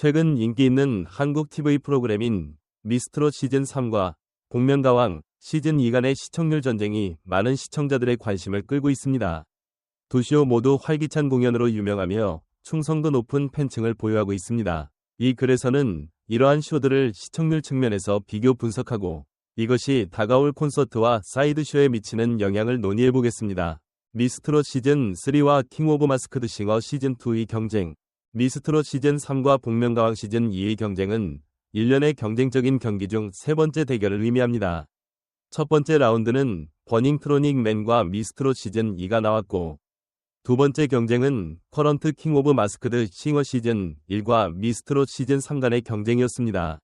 최근 인기 있는 한국 TV 프로그램인 미스트롯 시즌 3과 복면가왕 시즌 2 간의 시청률 전쟁이 많은 시청자들의 관심을 끌고 있습니다. 두 쇼 모두 활기찬 공연으로 유명하며 충성도 높은 팬층을 보유하고 있습니다. 이 글에서는 이러한 쇼들을 시청률 측면에서 비교 분석하고 이것이 다가올 콘서트와 사이드쇼에 미치는 영향을 논의해 보겠습니다. 미스트롯 시즌 3와 킹 오브 마스크드 싱어 시즌 2의 경쟁 미스트롯 시즌 3과 복면가왕 시즌 2의 경쟁은 1년의 경쟁적인 경기 중 세 번째 대결을 의미합니다. 첫 번째 라운드는 버닝 트로닉 맨과 미스트롯 시즌 2가 나왔고 두 번째 경쟁은 커런트 킹 오브 마스크드 싱어 시즌 1과 미스트롯 시즌 3 간의 경쟁이었습니다.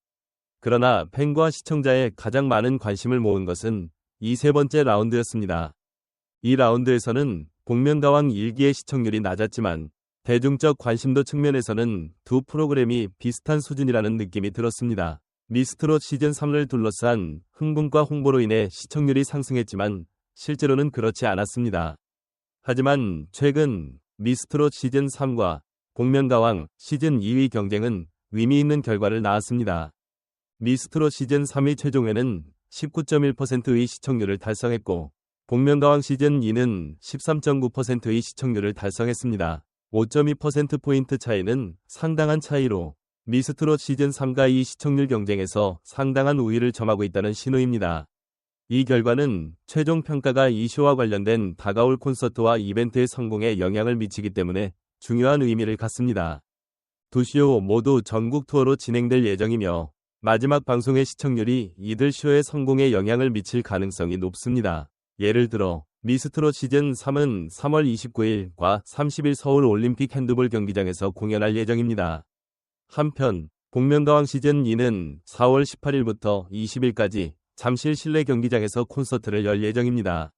그러나 팬과 시청자의 가장 많은 관심을 모은 것은 이 세 번째 라운드였습니다. 이 라운드에서는 복면가왕 1기의 시청률이 낮았지만 대중적 관심도 측면에서는 두 프로그램이 비슷한 수준이라는 느낌이 들었습니다. 미스트롯 시즌 3를 둘러싼 흥분과 홍보로 인해 시청률이 상승했지만 실제로는 그렇지 않았습니다. 하지만 최근 미스트롯 시즌 3과 복면가왕 시즌 2위 경쟁은 의미 있는 결과를 낳았습니다. 미스트롯 시즌 3위 최종에는 19.1%의 시청률을 달성했고 복면가왕 시즌 2는 13.9%의 시청률을 달성했습니다. 5.2%포인트 차이는 상당한 차이로 미스트롯 시즌 3가 이 시청률 경쟁에서 상당한 우위를 점하고 있다는 신호입니다. 이 결과는 최종 평가가 이 쇼와 관련된 다가올 콘서트와 이벤트의 성공에 영향을 미치기 때문에 중요한 의미를 갖습니다. 두 쇼 모두 전국 투어로 진행될 예정이며 마지막 방송의 시청률이 이들 쇼의 성공에 영향을 미칠 가능성이 높습니다. 예를 들어 미스트롯 시즌 3은 3월 29일과 30일 서울 올림픽 핸드볼 경기장에서 공연할 예정입니다. 한편 복면가왕 시즌 2는 4월 18일부터 20일까지 잠실 실내 경기장에서 콘서트를 열 예정입니다.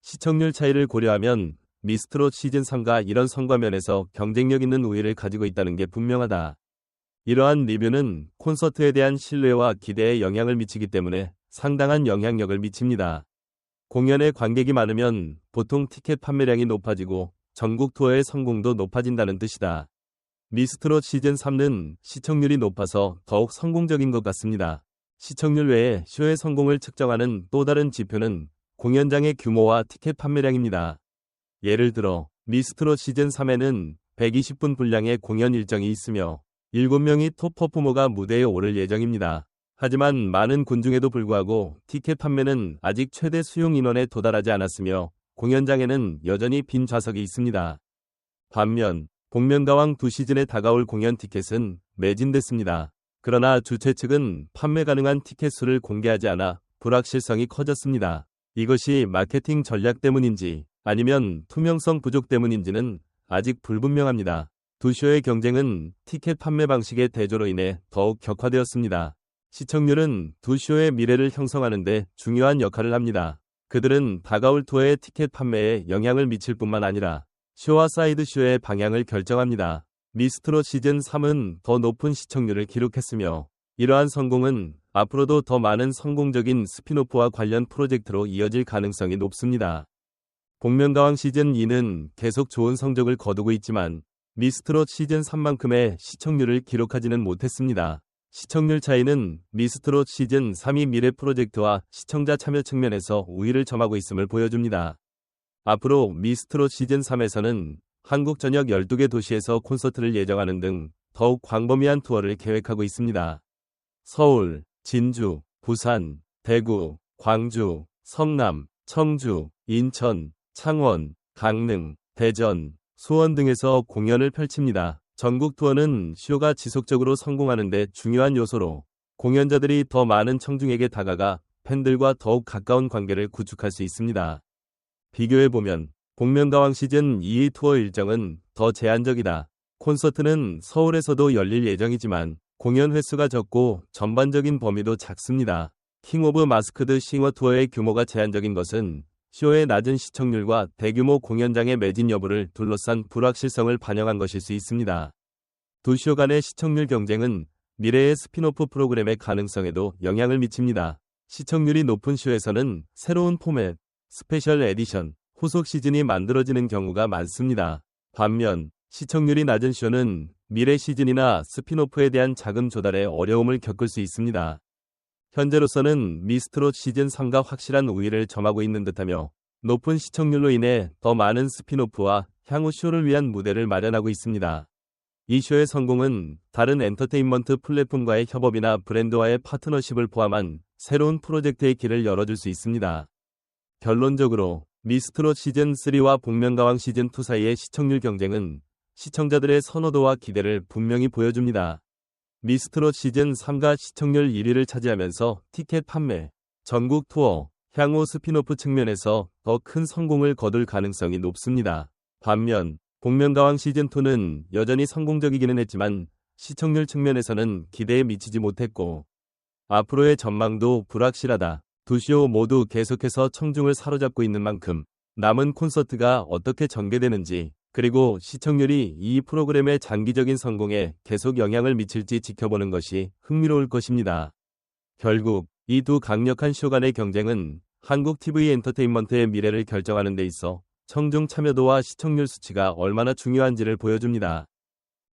시청률 차이를 고려하면 미스트롯 시즌 3가 이런 성과면에서 경쟁력 있는 우위를 가지고 있다는 게 분명하다. 이러한 리뷰는 콘서트에 대한 신뢰와 기대에 영향을 미치기 때문에 상당한 영향력을 미칩니다. 공연에 관객이 많으면 보통 티켓 판매량이 높아지고 전국 투어의 성공도 높아진다는 뜻이다. 미스트롯 시즌 3는 시청률이 높아서 더욱 성공적인 것 같습니다. 시청률 외에 쇼의 성공을 측정하는 또 다른 지표는 공연장의 규모와 티켓 판매량입니다. 예를 들어 미스트롯 시즌 3에는 120분 분량의 공연 일정이 있으며 7명의 톱 퍼포머가 무대에 오를 예정입니다. 하지만 많은 군중에도 불구하고 티켓 판매는 아직 최대 수용 인원에 도달하지 않았으며 공연장에는 여전히 빈 좌석이 있습니다. 반면 복면가왕 두 시즌에 다가올 공연 티켓은 매진됐습니다. 그러나 주최 측은 판매 가능한 티켓 수를 공개하지 않아 불확실성이 커졌습니다. 이것이 마케팅 전략 때문인지 아니면 투명성 부족 때문인지는 아직 불분명합니다. 두 쇼의 경쟁은 티켓 판매 방식의 대조로 인해 더욱 격화되었습니다. 시청률은 두 쇼의 미래를 형성하는 데 중요한 역할을 합니다. 그들은 다가올 투어의 티켓 판매에 영향을 미칠 뿐만 아니라 쇼와 사이드 쇼의 방향을 결정합니다. 미스트롯 시즌 3은 더 높은 시청률을 기록했으며 이러한 성공은 앞으로도 더 많은 성공적인 스피노프와 관련 프로젝트로 이어질 가능성이 높습니다. 복면가왕 시즌 2는 계속 좋은 성적을 거두고 있지만 미스트롯 시즌 3만큼의 시청률을 기록하지는 못했습니다. 시청률 차이는 미스트롯 시즌 3위 미래 프로젝트와 시청자 참여 측면에서 우위를 점하고 있음을 보여줍니다. 앞으로 미스트롯 시즌 3에서는 한국 전역 12개 도시에서 콘서트를 예정하는 등 더욱 광범위한 투어를 계획하고 있습니다. 서울, 진주, 부산, 대구, 광주, 성남, 청주, 인천, 창원, 강릉, 대전, 수원 등에서 공연을 펼칩니다. 전국 투어는 쇼가 지속적으로 성공하는 데 중요한 요소로 공연자들이 더 많은 청중에게 다가가 팬들과 더욱 가까운 관계를 구축할 수 있습니다. 비교해보면 복면가왕 시즌 2의 투어 일정은 더 제한적이다. 콘서트는 서울에서도 열릴 예정이지만 공연 횟수가 적고 전반적인 범위도 작습니다. 킹 오브 마스크드 싱어 투어의 규모가 제한적인 것은 쇼의 낮은 시청률과 대규모 공연장의 매진 여부를 둘러싼 불확실성을 반영한 것일 수 있습니다. 두 쇼 간의 시청률 경쟁은 미래의 스피노프 프로그램의 가능성에도 영향을 미칩니다. 시청률이 높은 쇼에서는 새로운 포맷, 스페셜 에디션, 후속 시즌이 만들어지는 경우가 많습니다. 반면 시청률이 낮은 쇼는 미래 시즌이나 스피노프에 대한 자금 조달에 어려움을 겪을 수 있습니다. 현재로서는 미스트롯 시즌 3가 확실한 우위를 점하고 있는 듯하며 높은 시청률로 인해 더 많은 스피노프와 향후 쇼를 위한 무대를 마련하고 있습니다. 이 쇼의 성공은 다른 엔터테인먼트 플랫폼과의 협업이나 브랜드와의 파트너십을 포함한 새로운 프로젝트의 길을 열어줄 수 있습니다. 결론적으로 미스트롯 시즌 3와 복면가왕 시즌 2 사이의 시청률 경쟁은 시청자들의 선호도와 기대를 분명히 보여줍니다. 미스트롯 시즌 3가 시청률 1위를 차지하면서 티켓 판매, 전국 투어, 향후 스피노프 측면에서 더 큰 성공을 거둘 가능성이 높습니다. 반면 복면가왕 시즌2는 여전히 성공적이기는 했지만 시청률 측면에서는 기대에 미치지 못했고 앞으로의 전망도 불확실하다. 두 쇼 모두 계속해서 청중을 사로잡고 있는 만큼 남은 콘서트가 어떻게 전개되는지 그리고 시청률이 이 프로그램의 장기적인 성공에 계속 영향을 미칠지 지켜보는 것이 흥미로울 것입니다. 결국 이 두 강력한 쇼 간의 경쟁은 한국 TV 엔터테인먼트의 미래를 결정하는 데 있어 청중 참여도와 시청률 수치가 얼마나 중요한지를 보여줍니다.